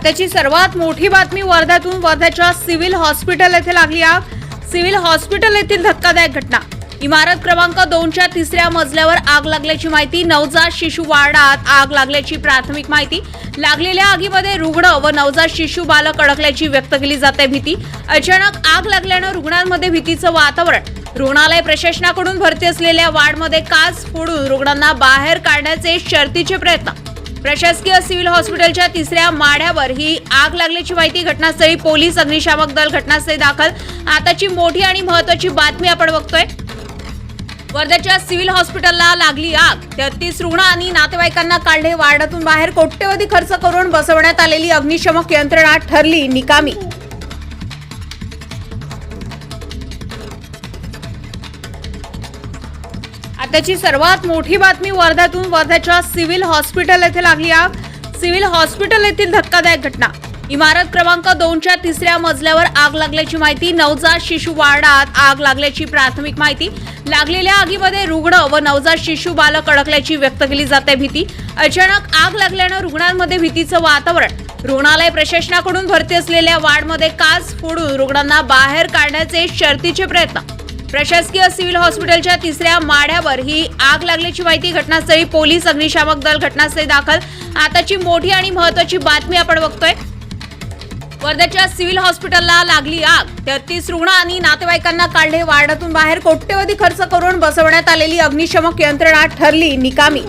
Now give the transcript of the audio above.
आताची सर्वात मोठी बातमी वर्ध्यातून वर्ध्याच्या सिव्हिल हॉस्पिटल येथे लागली आग. सिव्हिल हॉस्पिटल येथील धक्कादायक घटना. इमारत क्रमांक दोनच्या तिसऱ्या मजल्यावर आग लागल्याची माहिती नवजात शिशु वार्डात आग लागल्याची प्राथमिक माहिती. लागलेल्या आगीमध्ये रुग्ण व नवजात शिशु बालक अडकल्याची व्यक्त केली जाते भीती. अचानक आग लागल्यानं रुग्णांमध्ये भीतीचं वातावरण. रुग्णालय प्रशासनाकडून भरती असलेल्या वार्डमध्ये काच फोडून रुग्णांना बाहेर काढण्याचे शर्तीचे प्रयत्न. प्रशासकीय सिव्हिल हॉस्पिटलच्या तिसऱ्या माढ्यावर ही आग लागल्याची माहिती घटनास्थळी पोलीस अग्निशामक दल घटनास्थळी दाखल. आताची मोठी आणि महत्वाची बातमी आपण बघतोय. वर्ध्याच्या सिव्हिल हॉस्पिटलला लागली आग. तेहतीस रुग्ण आणि नातेवाईकांना काढले वार्डातून बाहेर. कोट्यवधी खर्च करून बसवण्यात आलेली अग्निशमक यंत्रणा ठरली निकामी. त्याची सर्वात मोठी बातमी वर्ध्यातून वर्ध्याच्या सिव्हिल हॉस्पिटल येथे लागली आग सिव्हिल हॉस्पिटल येथील धक्कादायक घटना. इमारत क्रमांक दोनच्या तिसऱ्या मजल्यावर आग लागल्याची माहिती नवजात शिशु वार्डात आग लागल्याची प्राथमिक माहिती. लागलेल्या आगीमध्ये रुग्ण व नवजात शिशु बालक अडकल्याची व्यक्त केली जाते भीती. अचानक आग लागल्यानं रुग्णांमध्ये भीतीचं वातावरण. रुग्णालय प्रशासनाकडून भरती असलेल्या वार्डमध्ये काच फोडून रुग्णांना बाहेर काढण्याचे शर्तीचे प्रयत्न. प्रशासकीय सिव्हिल हॉस्पिटलच्या तिसऱ्या माढ्यावर ही आग लागल्याची माहिती घटनास्थळी पोलीस अग्निशामक दल घटनास्थळी दाखल. आताची मोठी आणि महत्वाची बातमी आपण बघतोय. वर्ध्याच्या सिव्हिल हॉस्पिटलला लागली आग. तेहतीस रुग्ण आणि नातेवाईकांना काढले वार्डातून बाहेर. कोट्यवधी खर्च करून बसवण्यात आलेली अग्निशमक यंत्रणा ठरली निकामी.